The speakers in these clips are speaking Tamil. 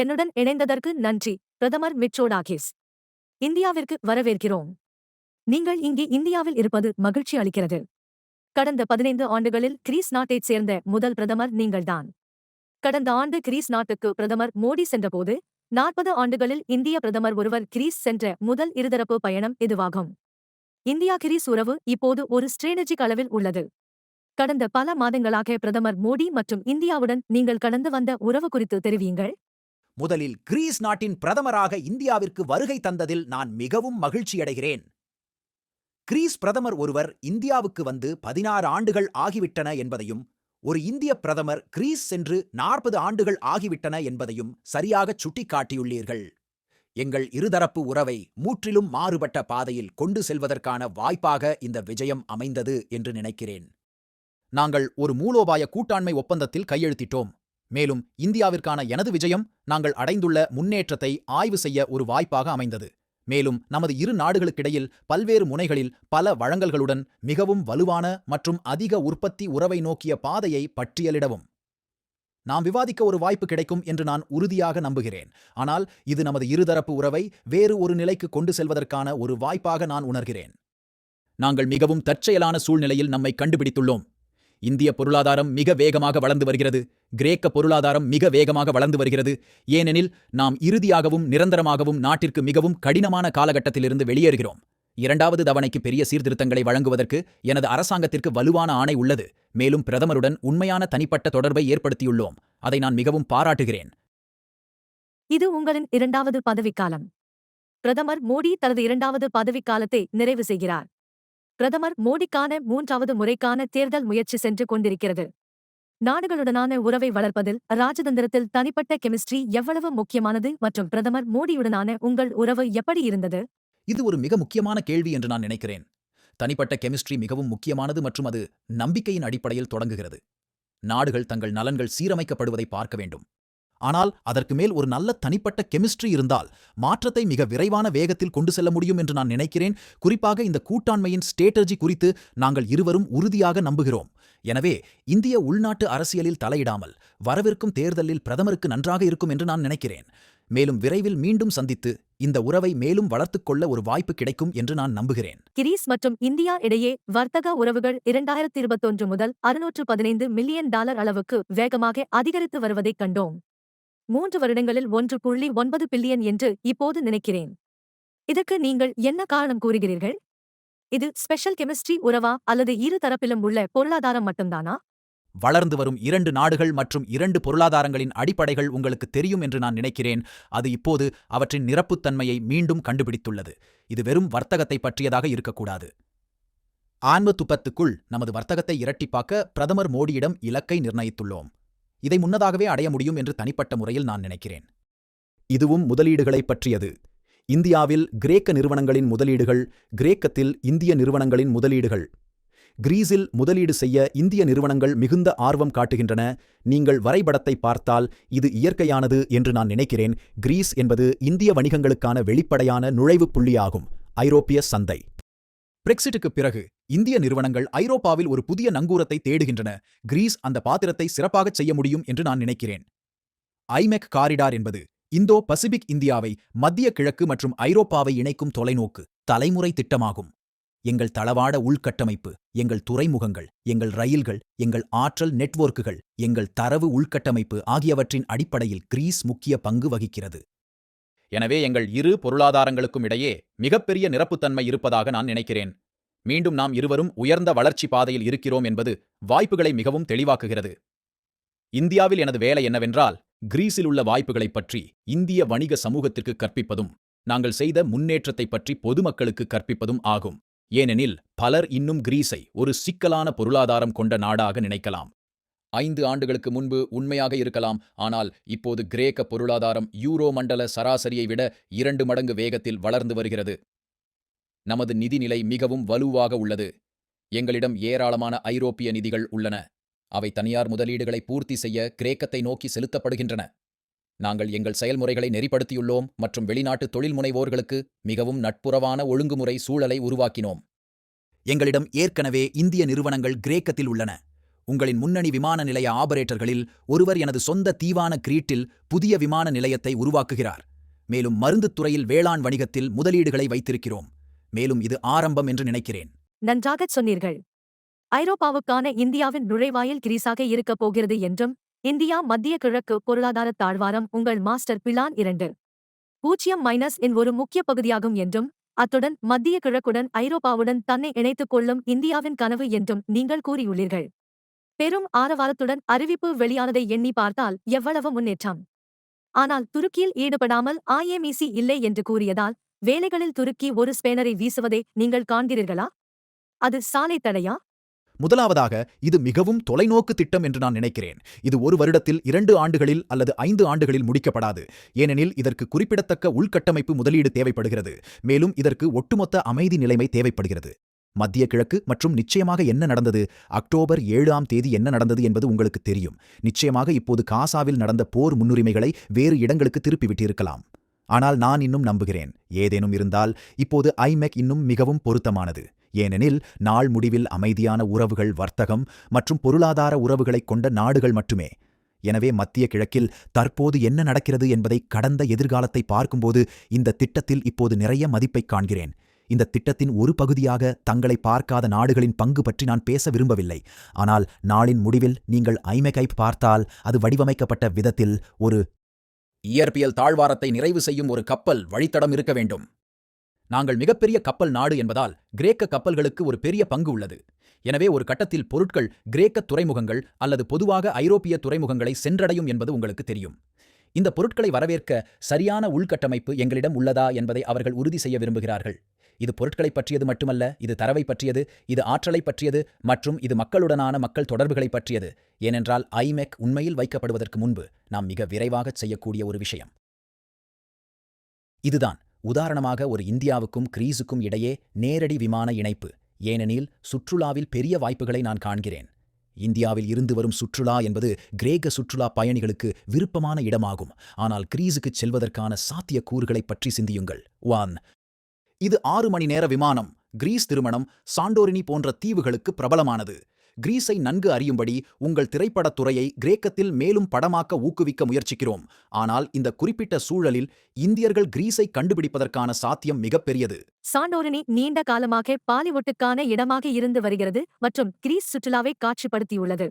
என்னுடன் இணைந்ததற்கு நன்றி. பிரதமர் மிட்சோடாகிஸ் இந்தியாவிற்கு வரவேற்கிறோம். நீங்கள் இங்கே இந்தியாவில் இருப்பது மகிழ்ச்சி அளிக்கிறது. கடந்த பதினைந்து ஆண்டுகளில் கிரீஸ் நாட்டைச் சேர்ந்த முதல் பிரதமர் நீங்கள்தான். கடந்த ஆண்டு கிரீஸ் நாட்டுக்கு பிரதமர் மோடி சென்றபோது நாற்பது ஆண்டுகளில் இந்திய பிரதமர் ஒருவர் கிரீஸ் சென்ற முதல் இருதரப்பு பயணம் இதுவாகும். இந்தியா கிரீஸ் உறவு இப்போது ஒரு ஸ்ட்ரேட்டஜிக் அளவில் உள்ளது. கடந்த பல மாதங்களாக பிரதமர் மோடி மற்றும் இந்தியாவுடன் நீங்கள் கடந்து வந்த உறவு குறித்து தெரிவியுங்கள். முதலில் கிரீஸ் நாட்டின் பிரதமராக இந்தியாவிற்கு வருகை தந்ததில் நான் மிகவும் மகிழ்ச்சியடைகிறேன். கிரீஸ் பிரதமர் ஒருவர் இந்தியாவுக்கு வந்து பதினாறு ஆண்டுகள் ஆகிவிட்டன என்பதையும் ஒரு இந்திய பிரதமர் கிரீஸ் சென்று நாற்பது ஆண்டுகள் ஆகிவிட்டன என்பதையும் சரியாகச் சுட்டிக்காட்டியுள்ளீர்கள். எங்கள் இருதரப்பு உறவை முற்றிலும் மாறுபட்ட பாதையில் கொண்டு செல்வதற்கான வாய்ப்பாக இந்த விஜயம் அமைந்தது என்று நினைக்கிறேன். நாங்கள் ஒரு மூலோபாய கூட்டாண்மை ஒப்பந்தத்தில் கையெழுத்திட்டோம். மேலும் இந்தியாவிற்கான எனது விஜயம் நாங்கள் அடைந்துள்ள முன்னேற்றத்தை ஆய்வு செய்ய ஒரு வாய்ப்பாக அமைந்தது. மேலும் நமது இரு நாடுகளுக்கிடையில் பல்வேறு முனைகளில் பல வழங்கல்களுடன் மிகவும் வலுவான மற்றும் அதிக உற்பத்தி உறவை நோக்கிய பாதையை பட்டியலிடவும். நாம் விவாதிக்க ஒரு வாய்ப்பு கிடைக்கும் என்று நான் உறுதியாக நம்புகிறேன். ஆனால் இது நமது இருதரப்பு உறவை வேறு ஒரு நிலைக்கு கொண்டு செல்வதற்கான ஒரு வாய்ப்பாக நான் உணர்கிறேன். நாங்கள் மிகவும் தற்செயலான சூழ்நிலையில் நம்மை கண்டுபிடித்துள்ளோம். இந்திய பொருளாதாரம் மிக வேகமாக வளர்ந்து வருகிறது. கிரேக்க பொருளாதாரம் மிக வேகமாக வளர்ந்து வருகிறது. ஏனெனில் நாம் இறுதியாகவும் நிரந்தரமாகவும் நாட்டிற்கு மிகவும் கடினமான காலகட்டத்திலிருந்து வெளியேறுகிறோம். இரண்டாவது தவணைக்கு பெரிய சீர்திருத்தங்களை வழங்குவதற்கு எனது அரசாங்கத்திற்கு வலுவான ஆணை உள்ளது. மேலும் பிரதமருடன் உண்மையான தனிப்பட்ட தொடர்பை ஏற்படுத்தியுள்ளோம். அதை நான் மிகவும் பாராட்டுகிறேன். இது உங்களின் இரண்டாவது பதவிக்காலம். பிரதமர் மோடி தனது இரண்டாவது பதவிக்காலத்தை நிறைவு செய்கிறார். பிரதமர் மோடிக்கான மூன்றாவது முறைக்கான தேர்தல் முயற்சி சென்று கொண்டிருக்கிறது. நாடுகளுடனான உறவை வளர்ப்பதில் ராஜதந்திரத்தில் தனிப்பட்ட கெமிஸ்ட்ரி எவ்வளவு முக்கியமானது மற்றும் பிரதமர் மோடியுடனான உங்கள் உறவு எப்படி இருந்தது? இது ஒரு மிக முக்கியமான கேள்வி என்று நான் நினைக்கிறேன். தனிப்பட்ட கெமிஸ்ட்ரி மிகவும் முக்கியமானது மற்றும் அது நம்பிக்கையின் அடிப்படையில் தொடங்குகிறது. நாடுகள் தங்கள் நலன்கள் சீரமைக்கப்படுவதை பார்க்க வேண்டும். ஆனால் அதற்கு மேல் ஒரு நல்ல தனிப்பட்ட கெமிஸ்ட்ரி இருந்தால் மாற்றத்தை மிக விரைவான வேகத்தில் கொண்டு செல்ல முடியும் என்று நான் நினைக்கிறேன். குறிப்பாக இந்த கூட்டாண்மையின் ஸ்ட்ரேட்டர்ஜி குறித்து நாங்கள் இருவரும் உறுதியாக நம்புகிறோம். எனவே இந்திய உள்நாட்டு அரசியலில் தலையிடாமல் வரவிருக்கும் தேர்தலில் பிரதமருக்கு நன்றாக இருக்கும் என்று நான் நினைக்கிறேன். மேலும் விரைவில் மீண்டும் சந்தித்து இந்த உறவை மேலும் வளர்த்துக்கொள்ள ஒரு வாய்ப்பு கிடைக்கும் என்று நான் நம்புகிறேன். கிரீஸ் மற்றும் இந்தியா இடையே வர்த்தக உறவுகள் இரண்டாயிரத்தி இருபத்தொன்று முதல் அறுநூற்று பதினைந்து மில்லியன் டாலர் அளவுக்கு வேகமாக அதிகரித்து வருவதைக் கண்டோம். மூன்று வருடங்களில் ஒன்று புள்ளி ஒன்பது பில்லியன் என்று இப்போது நினைக்கிறேன். இதற்கு நீங்கள் என்ன காரணம் கூறுகிறீர்கள்? இது ஸ்பெஷல் கெமிஸ்ட்ரி உறவா அல்லது இரு தரப்பிலும் உள்ள பொருளாதாரம் மட்டும்தானா? வளர்ந்து வரும் இரண்டு நாடுகள் மற்றும் இரண்டு பொருளாதாரங்களின் அடிப்படைகள் உங்களுக்கு தெரியும் என்று நான் நினைக்கிறேன். அது இப்போது அவற்றின் நிரப்புத்தன்மையை மீண்டும் கண்டுபிடித்துள்ளது. இது வெறும் வர்த்தகத்தை பற்றியதாக இருக்கக்கூடாது. ஆன்ம துப்பத்துக்குள் நமது வர்த்தகத்தை இரட்டிப்பாக்க பிரதமர் மோடியிடம் இலக்கை நிர்ணயித்துள்ளோம். இதை முன்னதாகவே அடைய முடியும் என்று தனிப்பட்ட முறையில் நான் நினைக்கிறேன். இதுவும் முதலீடுகளைப் பற்றியது. இந்தியாவில் கிரேக்க நிறுவனங்களின் முதலீடுகள் கிரேக்கத்தில் இந்திய நிறுவனங்களின் முதலீடுகள். கிரீஸில் முதலீடு செய்ய இந்திய நிறுவனங்கள் மிகுந்த ஆர்வம் காட்டுகின்றன. நீங்கள் வரைபடத்தை பார்த்தால் இது இயற்கையானது என்று நான் நினைக்கிறேன். கிரீஸ் என்பது இந்திய வணிகங்களுக்கான வெளிப்படையான நுழைவுப் புள்ளியாகும். ஐரோப்பிய சந்தை. பிரெக்சிட்டுக்கு பிறகு இந்திய நிறுவனங்கள் ஐரோப்பாவில் ஒரு புதிய நங்கூரத்தை தேடுகின்றன. கிரீஸ் அந்த பாத்திரத்தை சிறப்பாகச் செய்ய முடியும் என்று நான் நினைக்கிறேன். ஐமெக் காரிடார் என்பது இந்தோ பசிபிக் இந்தியாவை மத்திய கிழக்கு மற்றும் ஐரோப்பாவை இணைக்கும் தொலைநோக்கு தலைமுறை திட்டமாகும். எங்கள் தளவாட உள்கட்டமைப்பு எங்கள் துறைமுகங்கள் எங்கள் ரயில்கள் எங்கள் ஆற்றல் நெட்வொர்க்குகள் எங்கள் தரவு உள்கட்டமைப்பு ஆகியவற்றின் அடிப்படையில் கிரீஸ் முக்கிய பங்கு வகிக்கிறது. எனவே எங்கள் இரு பொருளாதாரங்களுக்கும் இடையே மிகப்பெரிய நிரப்புத்தன்மை இருப்பதாக நான் நினைக்கிறேன். மீண்டும் நாம் இருவரும் உயர்ந்த வளர்ச்சி பாதையில் இருக்கிறோம் என்பது வாய்ப்புகளை மிகவும் தெளிவாக்குகிறது. இந்தியாவில் எனது வேலை என்னவென்றால் கிரீஸில் உள்ள வாய்ப்புகளைப் பற்றி இந்திய வணிக சமூகத்திற்கு கற்பிப்பதும் நாங்கள் செய்த முன்னேற்றத்தை பற்றி பொதுமக்களுக்கு கற்பிப்பதும் ஆகும். ஏனெனில் பலர் இன்னும் கிரீஸை ஒரு சிக்கலான பொருளாதாரம் கொண்ட நாடாக நினைக்கலாம். ஐந்து ஆண்டுகளுக்கு முன்பு உண்மையாக இருக்கலாம் ஆனால் இப்போது கிரேக்க பொருளாதாரம் யூரோ மண்டல சராசரியை விட இரண்டு மடங்கு வேகத்தில் வளர்ந்து வருகிறது. நமது நிதிநிலை மிகவும் வலுவாக உள்ளது. எங்களிடம் ஏராளமான ஐரோப்பிய நிதிகள் உள்ளன. அவை தனியார் முதலீடுகளை பூர்த்தி செய்ய கிரேக்கத்தை நோக்கி செலுத்தப்படுகின்றன. நாங்கள் எங்கள் செயல்முறைகளை நெறிப்படுத்தியுள்ளோம் மற்றும் வெளிநாட்டு தொழில் முனைவோர்களுக்கு மிகவும் நட்புறவான ஒழுங்குமுறை சூழலை உருவாக்கினோம். எங்களிடம் ஏற்கனவே இந்திய நிறுவனங்கள் கிரேக்கத்தில் உள்ளன. உங்களின் முன்னணி விமான நிலைய ஆபரேட்டர்களில் ஒருவர் எனது சொந்த தீவான கிரீட்டில் புதிய விமான நிலையத்தை உருவாக்குகிறார். மேலும் மருந்துத் துறையில் வேளாண் வணிகத்தில் முதலீடுகளை வைத்திருக்கிறோம். மேலும் இது ஆரம்பம் என்று நினைக்கிறேன். நன்றாகச் சொன்னீர்கள். ஐரோப்பாவுக்கான இந்தியாவின் நுழைவாயில் கிரீஸாக இருக்கப் போகிறது என்றும் இந்தியா மத்திய கிழக்கு பொருளாதார தாழ்வாரம் உங்கள் மாஸ்டர் பிளான் இரண்டு. பூஜ்ஜியம் மைனஸ் இன் ஒரு முக்கிய பகுதியாகும் என்றும் அத்துடன் மத்திய கிழக்குடன் ஐரோப்பாவுடன் தன்னை இணைத்துக் கொள்ளும் இந்தியாவின் கனவு என்றும் நீங்கள் கூறியுள்ளீர்கள். பெரும் ஆரவாரத்துடன் அறிவிப்பு வெளியானதை எண்ணி பார்த்தால் எவ்வளவு முன்னேற்றம். ஆனால் துருக்கியில் ஈடுபடாமல் ஐஎம்இசி இல்லை என்று கூறியதால் வேலைகளில் துருக்கி ஒரு ஸ்பேனரை வீசுவதை நீங்கள் காண்கிறீர்களா? அது சாலை தடையா? முதலாவதாக இது மிகவும் தொலைநோக்கு திட்டம் என்று நான் நினைக்கிறேன். இது ஒரு வருடத்தில் இரண்டு ஆண்டுகளில் அல்லது ஐந்து ஆண்டுகளில் முடிக்கப்படாது. ஏனெனில் இதற்கு குறிப்பிடத்தக்க உள்கட்டமைப்பு முதலீடு தேவைப்படுகிறது. மேலும் இதற்கு ஒட்டுமொத்த அமைதி நிலைமை தேவைப்படுகிறது. மத்திய கிழக்கு மற்றும் நிச்சயமாக என்ன நடந்தது? அக்டோபர் ஏழாம் தேதி என்ன நடந்தது என்பது உங்களுக்கு தெரியும். நிச்சயமாக இப்போது காசாவில் நடந்த போர் முன்னுரிமைகளை வேறு இடங்களுக்கு திருப்பிவிட்டிருக்கலாம். ஆனால் நான் இன்னும் நம்புகிறேன். ஏதேனும் இருந்தால் இப்போது ஐமெக் இன்னும் மிகவும் பொருத்தமானது. ஏனெனில் நாள் முடிவில் அமைதியான உறவுகள் வர்த்தகம் மற்றும் பொருளாதார உறவுகளைக் கொண்ட நாடுகள் மட்டுமே. எனவே மத்திய கிழக்கில் தற்போது என்ன நடக்கிறது என்பதை கடந்த எதிர்காலத்தை பார்க்கும்போது இந்த திட்டத்தில் இப்போது நிறைய மதிப்பைக் காண்கிறேன். இந்த திட்டத்தின் ஒரு பகுதியாக தங்களை பார்க்காத நாடுகளின் பங்கு பற்றி நான் பேச விரும்பவில்லை. ஆனால் நாளின் முடிவில் நீங்கள் ஐமெகைப் பார்த்தால் அது வடிவமைக்கப்பட்ட விதத்தில் ஒரு இயற்பியல் தாழ்வாரத்தை நிறைவு செய்யும் ஒரு கப்பல் வழித்தடம் இருக்க வேண்டும். நாங்கள் மிகப்பெரிய கப்பல் நாடு என்பதால் கிரேக்க கப்பல்களுக்கு ஒரு பெரிய பங்கு உள்ளது. எனவே ஒரு கட்டத்தில் பொருட்கள் கிரேக்க துறைமுகங்கள் அல்லது பொதுவாக ஐரோப்பிய துறைமுகங்களை சென்றடையும் என்பது உங்களுக்கு தெரியும். இந்த பொருட்களை வரவேற்க சரியான உள்கட்டமைப்பு எங்களிடம் உள்ளதா என்பதை அவர்கள் உறுதி செய்ய விரும்புகிறார்கள். இது பொருட்களை பற்றியது மட்டுமல்ல இது தரவை பற்றியது இது ஆற்றலை பற்றியது மற்றும் இது மக்களுடனான மக்கள் தொடர்புகளை பற்றியது. ஏனென்றால் ஐமெக் உண்மையில் வைக்கப்படுவதற்கு முன்பு நாம் மிக விரைவாகச் செய்யக்கூடிய ஒரு விஷயம். இதுதான். உதாரணமாக ஒரு இந்தியாவுக்கும் கிரீஸுக்கும் இடையே நேரடி விமான இணைப்பு. ஏனெனில் சுற்றுலாவில் பெரிய வாய்ப்புகளை நான் காண்கிறேன். இந்தியாவில் இருந்து வரும் சுற்றுலா என்பது கிரேக்க சுற்றுலா பயணிகளுக்கு விருப்பமான இடமாகும். ஆனால் கிரீஸுக்குச் செல்வதற்கான சாத்திய கூறுகளைப் பற்றி சிந்தியுங்கள். ஒன். இது ஆறு மணி நேர விமானம். கிரீஸ் திருமணம் சாண்டோரினி போன்ற தீவுகளுக்கு பிரபலமானது. கிரீஸை நன்கு அறியும்படி உங்கள் திரைப்படத் துறையை கிரேக்கத்தில் மேலும் படமாக்க ஊக்குவிக்க முயற்சிக்கிறோம். ஆனால் இந்த குறிப்பிட்ட சூழலில் இந்தியர்கள் கிரீஸை கண்டுபிடிப்பதற்கான சாத்தியம் மிகப்பெரியது சாண்டோரினி நீண்ட காலமாக பாலிவுட்டுக்கான இடமாக இருந்து வருகிறது மற்றும் கிரீஸ் சுற்றுலாவை காட்சிப்படுத்தியுள்ளது.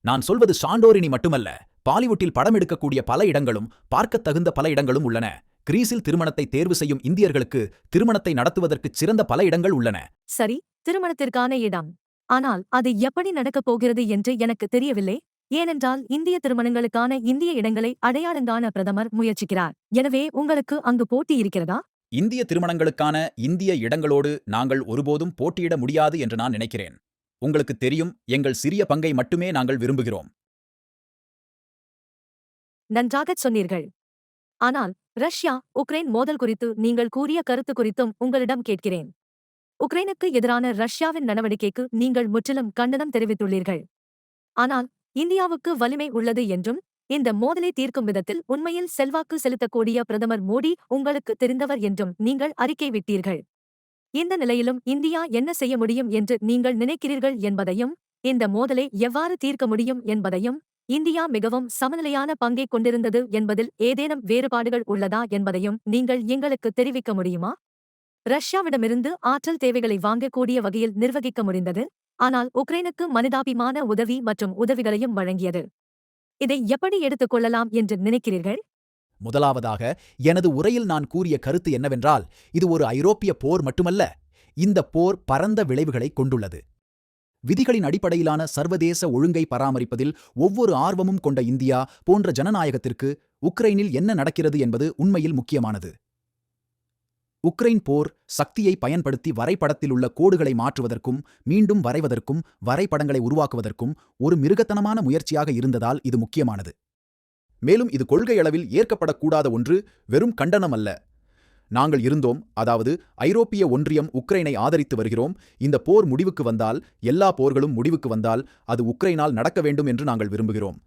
நான் சொல்வது சாண்டோரினி மட்டுமல்ல. பாலிவுட்டில் படம் எடுக்கக்கூடிய பல இடங்களும் பார்க்கத் தகுந்த பல இடங்களும் உள்ளன. கிரீஸில் திருமணத்தை தேர்வு செய்யும் இந்தியர்களுக்கு திருமணத்தை நடத்துவதற்கு சிறந்த பல இடங்கள் உள்ளன. சரி திருமணத்திற்கான இடம். ஆனால் அது எப்படி நடக்கப் போகிறது என்று எனக்கு தெரியவில்லை. ஏனென்றால் இந்திய திருமணங்களுக்கான இந்திய இடங்களை அடையாளங்காண பிரதமர் முயற்சிக்கிறார். எனவே உங்களுக்கு அங்கு போட்டி இருக்கிறதா? இந்திய திருமணங்களுக்கான இந்திய இடங்களோடு நாங்கள் ஒருபோதும் போட்டியிட முடியாது என்று நான் நினைக்கிறேன். உங்களுக்கு தெரியும் எங்கள் சிறிய பங்கை மட்டுமே நாங்கள் விரும்புகிறோம். நன்றாகச் சொன்னீர்கள். ஆனால் ரஷ்யா உக்ரைன் மோதல் குறித்து நீங்கள் கூறிய கருத்து குறித்தும் உங்களிடம் கேட்கிறேன். உக்ரைனுக்கு எதிரான ரஷ்யாவின் நடவடிக்கைக்கு நீங்கள் முற்றிலும் கண்டனம் தெரிவித்துள்ளீர்கள். ஆனால் இந்தியாவுக்கு வலிமை உள்ளது என்றும் இந்த மோதலை தீர்க்கும் விதத்தில் உண்மையில் செல்வாக்கு செலுத்தக்கூடிய பிரதமர் மோடி உங்களுக்கு தெரிந்தவர் என்றும் நீங்கள் அறிக்கை விட்டீர்கள். இந்த நிலையிலும் இந்தியா என்ன செய்ய முடியும் என்று நீங்கள் நினைக்கிறீர்கள் என்பதையும் இந்த மோதலை எவ்வாறு தீர்க்க முடியும் என்பதையும் இந்தியா மிகவும் சமநிலையான பங்கை கொண்டிருந்தது என்பதில் ஏதேனும் வேறுபாடுகள் உள்ளதா என்பதையும் நீங்கள் எங்களுக்கு தெரிவிக்க முடியுமா? ரஷ்யாவிடமிருந்து ஆற்றல் தேவைகளை வாங்கக்கூடிய வகையில் நிர்வகிக்க முடிந்தது ஆனால் உக்ரைனுக்கு மனிதாபிமான உதவி மற்றும் உதவிகளையும் வழங்கியது. இதை எப்படி எடுத்துக் கொள்ளலாம் என்று நினைக்கிறீர்கள்? முதலாவதாக எனது உரையில் நான் கூறிய கருத்து என்னவென்றால் இது ஒரு ஐரோப்பிய போர் மட்டுமல்ல இந்த போர் பரந்த விளைவுகளை கொண்டுள்ளது. விதிகளின் அடிப்படையிலான சர்வதேச ஒழுங்கை பராமரிப்பதில் ஒவ்வொரு ஆர்வமும் கொண்ட இந்தியா போன்ற ஜனநாயகத்திற்கு உக்ரைனில் என்ன நடக்கிறது என்பது உண்மையில் முக்கியமானது. உக்ரைன் போர் சக்தியை பயன்படுத்தி வரைபடத்தில் உள்ள கோடுகளை மாற்றுவதற்கும் மீண்டும் வரைவதற்கும் வரைபடங்களை உருவாக்குவதற்கும் ஒரு மிருகத்தனமான முயற்சியாக இருந்ததால் இது முக்கியமானது. மேலும் இது கொள்கையளவில் ஏற்கப்படக்கூடாத ஒன்று வெறும் கண்டனம் அல்ல நாங்கள் இருந்தோம் அதாவது ஐரோப்பிய ஒன்றியம் உக்ரைனை ஆதரித்து வருகிறோம் இந்த போர் முடிவுக்கு வந்தால் எல்லா போர்களும் முடிவுக்கு வந்தால் அது உக்ரைனால் நடக்க வேண்டும் என்று நாங்கள் விரும்புகிறோம்.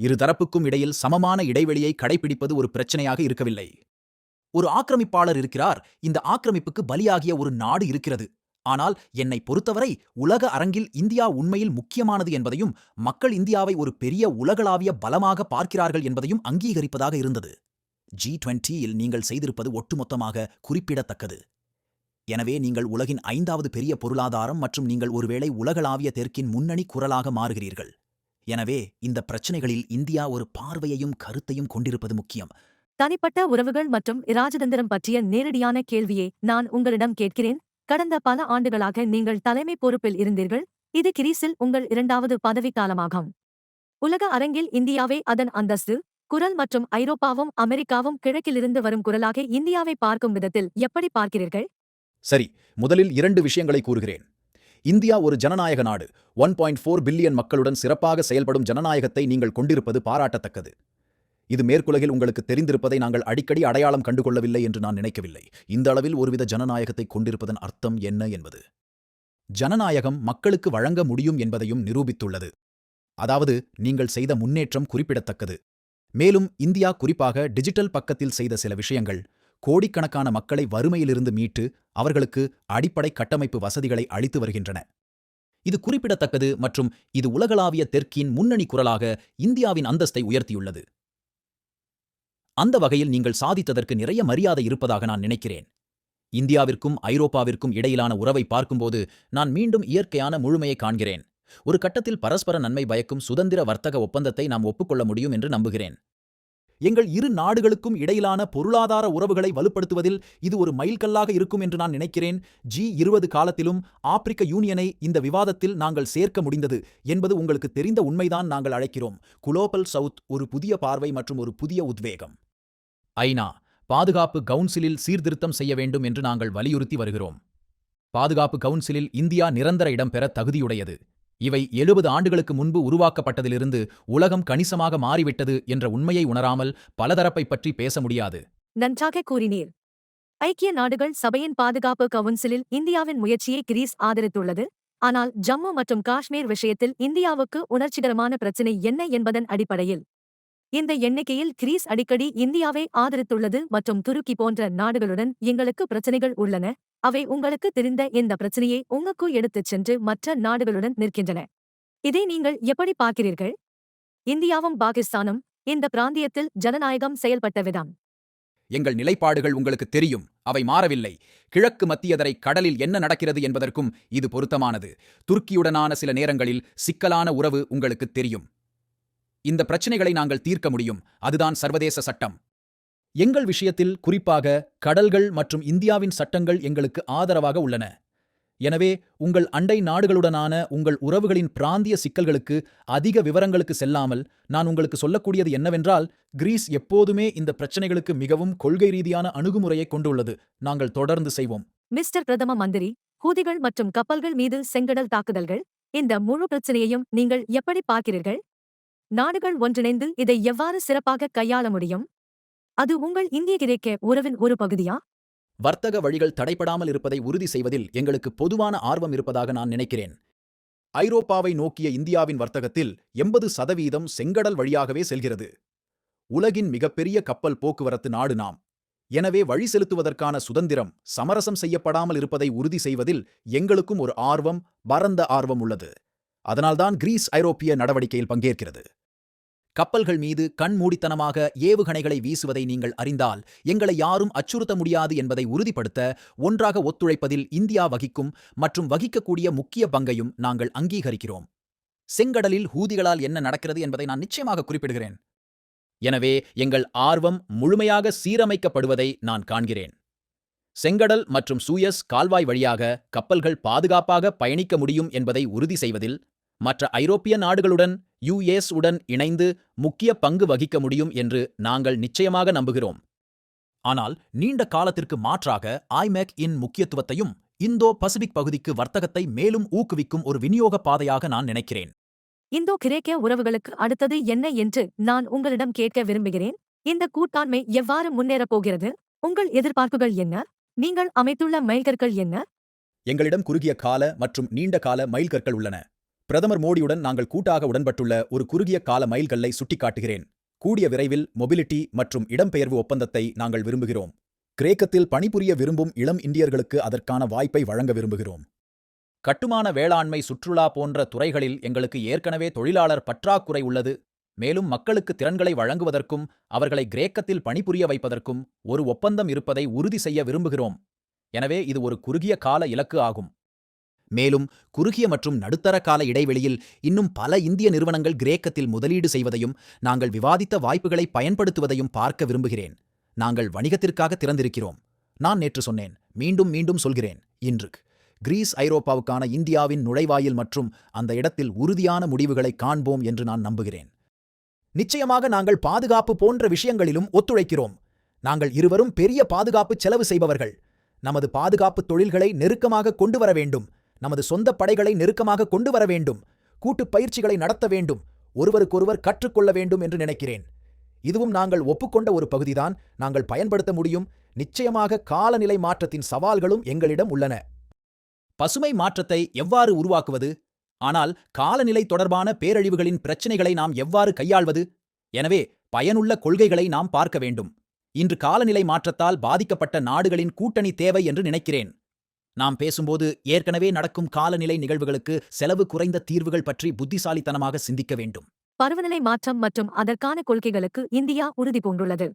இருதரப்புக்கும் இடையில் சமமான இடைவெளியை கடைபிடிப்பது ஒரு பிரச்சனையாக இருக்கவில்லை. ஒரு ஆக்கிரமிப்பாளர் இருக்கிறார் இந்த ஆக்கிரமிப்புக்கு பலியாகிய ஒரு நாடு இருக்கிறது. ஆனால் என்னை பொறுத்தவரை உலக அரங்கில் இந்தியா உண்மையில் முக்கியமானது என்பதையும் மக்கள் இந்தியாவை ஒரு பெரிய உலகளாவிய பலமாக பார்க்கிறார்கள் என்பதையும் அங்கீகரிப்பதாக இருந்தது. ஜி டுவெண்ட்டியில் நீங்கள் செய்திருப்பது ஒட்டுமொத்தமாக குறிப்பிடத்தக்கது. எனவே நீங்கள் உலகின் ஐந்தாவது பெரிய பொருளாதாரம் மற்றும் நீங்கள் ஒருவேளை உலகளாவிய தெற்கின் முன்னணி குரலாக மாறுகிறீர்கள். எனவே இந்த பிரச்சனைகளில் இந்தியா ஒரு பார்வையையும் கருத்தையும் கொண்டிருப்பது முக்கியம். தனிப்பட்ட உறவுகள் மற்றும் இராஜதந்திரம் பற்றிய நேரடியான கேள்வியை நான் உங்களிடம் கேட்கிறேன். கடந்த பல ஆண்டுகளாக நீங்கள் தலைமை பொறுப்பில் இருந்தீர்கள். இது கிரீஸில் உங்கள் இரண்டாவது பதவிக்காலமாகும். உலக அரங்கில் இந்தியாவை அதன் அந்தஸ்து குரல் மற்றும் ஐரோப்பாவும் அமெரிக்காவும் கிழக்கிலிருந்து வரும் குரலாக இந்தியாவை பார்க்கும் விதத்தில் எப்படி பார்க்கிறீர்கள்? சரி முதலில் இரண்டு விஷயங்களை கூறுகிறேன். இந்தியா ஒரு ஜனநாயக நாடு. ஒன் பாயிண்ட் ஃபோர் பில்லியன் மக்களுடன் சிறப்பாக செயல்படும் ஜனநாயகத்தை நீங்கள் கொண்டிருப்பது பாராட்டத்தக்கது. இது மேற்குலகில் உங்களுக்கு தெரிந்திருப்பதை நாங்கள் அடிக்கடி அடையாளம் கண்டுகொள்ளவில்லை என்று நான் நினைக்கவில்லை. இந்த அளவில் ஒருவித ஜனநாயகத்தை கொண்டிருப்பதன் அர்த்தம் என்ன என்பது? ஜனநாயகம் மக்களுக்கு வழங்க முடியும் என்பதையும் நிரூபித்துள்ளது. அதாவது நீங்கள் செய்த முன்னேற்றம் குறிப்பிடத்தக்கது. மேலும் இந்தியா குறிப்பாக டிஜிட்டல் பக்கத்தில் செய்த சில விஷயங்கள் கோடிக்கணக்கான மக்களை வறுமையிலிருந்து மீட்டு அவர்களுக்கு அடிப்படை கட்டமைப்பு வசதிகளை அளித்து வருகின்றன. இது குறிப்பிடத்தக்கது மற்றும் இது உலகளாவிய தெற்கின் முன்னணி குரலாக இந்தியாவின் அந்தஸ்தை உயர்த்தியுள்ளது. அந்த வகையில் நீங்கள் சாதித்ததற்கு நிறைய மரியாதை இருப்பதாக நான் நினைக்கிறேன். இந்தியாவிற்கும் ஐரோப்பாவிற்கும் இடையிலான உறவை பார்க்கும்போது நான் மீண்டும் இயற்கையான முழுமையை காண்கிறேன். ஒரு கட்டத்தில் பரஸ்பர நன்மை பயக்கும் சுதந்திர வர்த்தக ஒப்பந்தத்தை நாம் ஒப்புக்கொள்ள முடியும் என்று நம்புகிறேன். எங்கள் இரு நாடுகளுக்கும் இடையிலான பொருளாதார உறவுகளை வலுப்படுத்துவதில் இது ஒரு மைல்கல்லாக இருக்கும் என்று நான் நினைக்கிறேன். ஜி இருபது காலத்திலும் ஆப்பிரிக்க யூனியனை இந்த விவாதத்தில் நாங்கள் சேர்க்க முடிந்தது என்பது உங்களுக்கு தெரிந்த உண்மைதான் நாங்கள் அழைக்கிறோம். குளோபல் சவுத் ஒரு புதிய பார்வை மற்றும் ஒரு புதிய உத்வேகம். ஐநா பாதுகாப்பு கவுன்சிலில் சீர்திருத்தம் செய்ய வேண்டும் என்று நாங்கள் வலியுறுத்தி வருகிறோம். பாதுகாப்பு கவுன்சிலில் இந்தியா நிரந்தர இடம் பெற தகுதியுடையது. இவை எழுபது ஆண்டுகளுக்கு முன்பு உருவாக்கப்பட்டதிலிருந்து உலகம் கணிசமாக மாறிவிட்டது என்ற உண்மையை உணராமல் பலதரப்பை பற்றி பேச முடியாது. நன்றாக கூறினீர். ஐக்கிய நாடுகள் சபையின் பாதுகாப்பு கவுன்சிலில் இந்தியாவின் முயற்சியை கிரீஸ் ஆதரித்துள்ளது. ஆனால் ஜம்மு மற்றும் காஷ்மீர் விஷயத்தில் இந்தியாவுக்கு உணர்ச்சிகரமான பிரச்சினை என்ன என்பதன் அடிப்படையில் இந்த எண்ணிக்கையில் கிரீஸ் அடிக்கடி இந்தியாவை ஆதரித்துள்ளது மற்றும் துருக்கி போன்ற நாடுகளுடன் எங்களுக்கு பிரச்சனைகள் உள்ளன. அவை உங்களுக்கு தெரிந்த இந்த பிரச்சனையை உங்களுக்கு எடுத்துச் சென்று மற்ற நாடுகளுடன் நிற்கின்றன. இதை நீங்கள் எப்படி பார்க்கிறீர்கள்? இந்தியாவும் பாகிஸ்தானும் இந்த பிராந்தியத்தில் ஜனநாயகம் செயல்பட்ட விதம். எங்கள் நிலைப்பாடுகள் உங்களுக்கு தெரியும். அவை மாறவில்லை. கிழக்கு மத்தியதரை கடலில் என்ன நடக்கிறது என்பதற்கும் இது பொருத்தமானது. துருக்கியுடனான சில நேரங்களில் சிக்கலான உறவு உங்களுக்கு தெரியும். இந்த பிரச்சனைகளை நாங்கள் தீர்க்க முடியும். அதுதான் சர்வதேச சட்டம். எங்கள் விஷயத்தில் குறிப்பாக கடல்கள் மற்றும் இந்தியாவின் சட்டங்கள் எங்களுக்கு ஆதரவாக உள்ளன. எனவே உங்கள் அண்டை நாடுகளுடனான உங்கள் உறவுகளின் பிராந்திய சிக்கல்களுக்கு அதிக விவரங்களுக்கு செல்லாமல் நான் உங்களுக்கு சொல்லக்கூடியது என்னவென்றால் கிரீஸ் எப்போதுமே இந்த பிரச்சனைகளுக்கு மிகவும் கொள்கை ரீதியான அணுகுமுறையை கொண்டுள்ளது. நாங்கள் தொடர்ந்து செய்வோம். மிஸ்டர் பிரதம மந்திரி ஹூதிகள் மற்றும் கப்பல்கள் மீது செங்கடல் தாக்குதல்கள் இந்த முழு பிரச்சனையையும் நீங்கள் எப்படி பார்க்கிறீர்கள்? நாடுகள் ஒன்றிணைந்து இதை எவ்வாறு சிறப்பாக கையாள முடியும்? அது உங்கள் இந்திய கிரேக்க உறவின் ஒரு பகுதியா? வர்த்தக வழிகள் தடைபடாமல் இருப்பதை உறுதி செய்வதில் எங்களுக்கு பொதுவான ஆர்வம் இருப்பதாக நான் நினைக்கிறேன். ஐரோப்பாவை நோக்கிய இந்தியாவின் வர்த்தகத்தில் எண்பது சதவீதம் செங்கடல் வழியாகவே செல்கிறது. உலகின் மிகப்பெரிய கப்பல் போக்குவரத்து நாடு நாம். எனவே வழி செலுத்துவதற்கான சுதந்திரம் சமரசம் செய்யப்படாமல் இருப்பதை உறுதி செய்வதில் எங்களுக்கும் ஒரு ஆர்வம் பரந்த ஆர்வம் உள்ளது. அதனால்தான் கிரீஸ் ஐரோப்பிய நடவடிக்கையில் பங்கேற்கிறது. கப்பல்கள் மீது கண்மூடித்தனமாக ஏவுகணைகளை வீசுவதை நீங்கள் அறிந்தால் எங்களை யாரும் அச்சுறுத்த முடியாது என்பதை உறுதிப்படுத்த ஒன்றாக ஒத்துழைப்பதில் இந்தியா வகிக்கும் மற்றும் வகிக்கக்கூடிய முக்கிய பங்கையும் நாங்கள் அங்கீகரிக்கிறோம். செங்கடலில் ஹூதிகளால் என்ன நடக்கிறது என்பதை நான் நிச்சயமாக குறிப்பிடுகிறேன். எனவே எங்கள் ஆர்வம் முழுமையாக சீரமைக்கப்படுவதை நான் காண்கிறேன். செங்கடல் மற்றும் சூயஸ் கால்வாய் வழியாக கப்பல்கள் பாதுகாப்பாக பயணிக்க முடியும் என்பதை உறுதி செய்வதில் மற்ற ஐரோப்பிய நாடுகளுடன் யுஎஸ் உடன் இணைந்து முக்கிய பங்கு வகிக்க முடியும் என்று நாங்கள் நிச்சயமாக நம்புகிறோம். ஆனால் நீண்ட காலத்திற்கு மாற்றாக ஐமேக் இன் முக்கியத்துவத்தையும் இந்தோ பசிபிக் பகுதிக்கு வர்த்தகத்தை மேலும் ஊக்குவிக்கும் ஒரு விநியோக பாதையாக நான் நினைக்கிறேன். இந்தோ கிரேக்க உறவுகளுக்கு அடுத்தது என்ன என்று நான் உங்களிடம் கேட்க விரும்புகிறேன். இந்த கூட்டாண்மை எவ்வாறு முன்னேறப் போகிறது? உங்கள் எதிர்பார்ப்புகள் என்ன? நீங்கள் அமைத்துள்ள மைல்கற்கள் என்ன? எங்களிடம் குறுகிய கால மற்றும் நீண்ட கால மைல்கற்கள் உள்ளன. பிரதமர் மோடியுடன் நாங்கள் கூட்டாக உடன்பட்டுள்ள ஒரு குறுகிய கால மைல்கல்லை சுட்டிக்காட்டுகிறேன். கூடிய விரைவில் மொபிலிட்டி மற்றும் இடம்பெயர்வு ஒப்பந்தத்தை நாங்கள் விரும்புகிறோம். கிரேக்கத்தில் பணிபுரிய விரும்பும் இளம் இந்தியர்களுக்கு அதற்கான வாய்ப்பை வழங்க விரும்புகிறோம். கட்டுமான வேளாண்மை சுற்றுலா போன்ற துறைகளில் எங்களுக்கு ஏற்கனவே தொழிலாளர் பற்றாக்குறை உள்ளது. மேலும் மக்களுக்கு திறன்களை வழங்குவதற்கும் அவர்களை கிரேக்கத்தில் பணிபுரிய வைப்பதற்கும் ஒரு ஒப்பந்தம் இருப்பதை உறுதி செய்ய விரும்புகிறோம். எனவே இது ஒரு குறுகிய கால இலக்கு ஆகும். மேலும் குறுகிய மற்றும் நடுத்தர கால இடைவெளியில் இன்னும் பல இந்திய நிறுவனங்கள் கிரேக்கத்தில் முதலீடு செய்வதையும் நாங்கள் விவாதித்த வாய்ப்புகளை பயன்படுத்துவதையும் பார்க்க விரும்புகிறேன். நாங்கள் வணிகத்திற்காக திறந்திருக்கிறோம். நான் நேற்று சொன்னேன் மீண்டும் மீண்டும் சொல்கிறேன் இன்று கிரீஸ் ஐரோப்பாவுக்கான இந்தியாவின் நுழைவாயில் மற்றும் அந்த இடத்தில் உறுதியான முடிவுகளை காண்போம் என்று நான் நம்புகிறேன். நிச்சயமாக நாங்கள் பாதுகாப்பு போன்ற விஷயங்களிலும் ஒத்துழைக்கிறோம். நாங்கள் இருவரும் பெரிய பாதுகாப்பு செலவு செய்பவர்கள். நமது பாதுகாப்பு தொழில்களை நெருக்கமாக கொண்டு வர வேண்டும். நமது சொந்த படைகளை நெருக்கமாக கொண்டு வர வேண்டும். கூட்டுப் பயிற்சிகளை நடத்த வேண்டும். ஒருவருக்கொருவர் கற்றுக்கொள்ள வேண்டும் என்று நினைக்கிறேன். இதுவும் நாங்கள் ஒப்புக்கொண்ட ஒரு பகுதிதான். நாங்கள் பயன்படுத்த முடியும். நிச்சயமாக காலநிலை மாற்றத்தின் சவால்களும் எங்களிடம் உள்ளன. பசுமை மாற்றத்தை எவ்வாறு உருவாக்குவது? ஆனால் காலநிலை தொடர்பான பேரழிவுகளின் பிரச்சினைகளை நாம் எவ்வாறு கையாள்வது? எனவே பயனுள்ள கொள்கைகளை நாம் பார்க்க வேண்டும். இன்று காலநிலை மாற்றத்தால் பாதிக்கப்பட்ட நாடுகளின் கூட்டணி தேவை என்று நினைக்கிறேன். நாம் பேசும்போது ஏற்கனவே நடக்கும் காலநிலை நிகழ்வுகளுக்கு செலவு குறைந்த தீர்வுகள் பற்றி புத்திசாலித்தனமாக சிந்திக்க வேண்டும். பருவநிலை மாற்றம் மற்றும் அதற்கான கொள்கைகளுக்கு இந்தியா உறுதி பூண்டுள்ளது.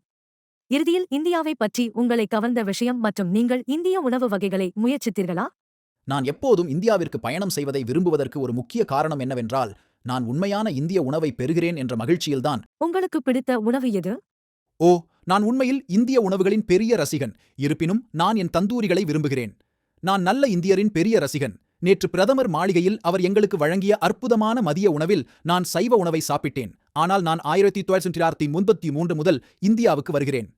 இறுதியில் இந்தியாவை பற்றி உங்களை கவர்ந்த விஷயம் மற்றும் நீங்கள் இந்திய உணவு வகைகளை முயற்சித்தீர்களா? நான் எப்போதும் இந்தியாவிற்கு பயணம் செய்வதை விரும்புவதற்கு ஒரு முக்கிய காரணம் என்னவென்றால் நான் உண்மையான இந்திய உணவை பெறுகிறேன் என்ற மகிழ்ச்சியில்தான். உங்களுக்கு பிடித்த உணவு எது? ஓ நான் உண்மையில் இந்திய உணவுகளின் பெரிய ரசிகன். இருப்பினும் நான் என் தந்தூரிகளை விரும்புகிறேன். நான் நல்ல இந்தியரின் பெரிய ரசிகன். நேற்று பிரதமர் மாளிகையில் அவர் எங்களுக்கு வழங்கிய அற்புதமான மதிய உணவில் நான் சைவ உணவை சாப்பிட்டேன். ஆனால் நான் ஆயிரத்தி தொள்ளாயிரத்தி முப்பத்தி மூன்று முதல் இந்தியாவுக்கு வருகிறேன்.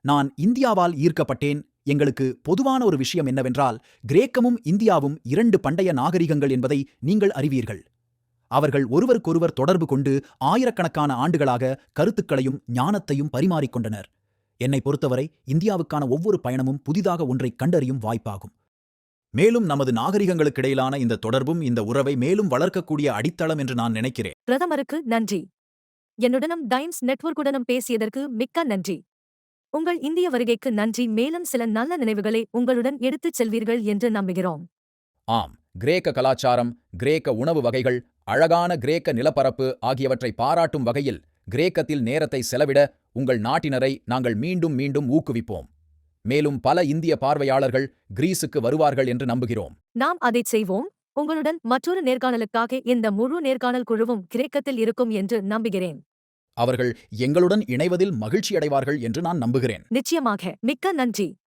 நான் இந்தியாவால் ஈர்க்கப்பட்டேன். எங்களுக்கு பொதுவான ஒரு விஷயம் என்னவென்றால் கிரேக்கமும் இந்தியாவும் இரண்டு பண்டைய நாகரிகங்கள் என்பதை நீங்கள் அறிவீர்கள். அவர்கள் ஒருவருக்கொருவர் தொடர்பு கொண்டு ஆயிரக்கணக்கான ஆண்டுகளாக கருத்துக்களையும் ஞானத்தையும் பரிமாறிக்கொண்டனர். என்னை பொறுத்தவரை இந்தியாவுக்கான ஒவ்வொரு பயணமும் புதிதாக ஒன்றை கண்டறியும் வாய்ப்பாகும். மேலும் நமது நாகரிகங்களுக்கிடையிலான இந்த தொடர்பும் இந்த உறவை மேலும் வளர்க்கக்கூடிய அடித்தளம் என்று நான் நினைக்கிறேன். பிரதமருக்கு நன்றி. என்னுடனும் டைம்ஸ் நெட்வொர்க்குடனும் பேசியதற்கு மிக்க நன்றி. உங்கள் இந்திய வருகைக்கு நன்றி. மேலும் சில நல்ல நினைவுகளை உங்களுடன் எடுத்துச் செல்வீர்கள் என்று நம்புகிறோம். ஆம். கிரேக்க கலாச்சாரம் கிரேக்க உணவு வகைகள் அழகான கிரேக்க நிலப்பரப்பு ஆகியவற்றை பாராட்டும் வகையில் கிரேக்கத்தில் நேரத்தை செலவிட உங்கள் நாட்டினரை நாங்கள் மீண்டும் மீண்டும் ஊக்குவிப்போம். மேலும் பல இந்திய பார்வையாளர்கள் கிரீஸுக்கு வருவார்கள் என்று நம்புகிறோம். நாம் அதைச் செய்வோம். உங்களுடன் மற்றொரு நேர்காணலுக்காக இந்த முழு நேர்காணல் குழுவும் கிரேக்கத்தில் இருக்கும் என்று நம்புகிறேன். அவர்கள் எங்களுடன் இணைவதில் மகிழ்ச்சியடைவார்கள் என்று நான் நம்புகிறேன். நிச்சயமாக. மிக்க நன்றி.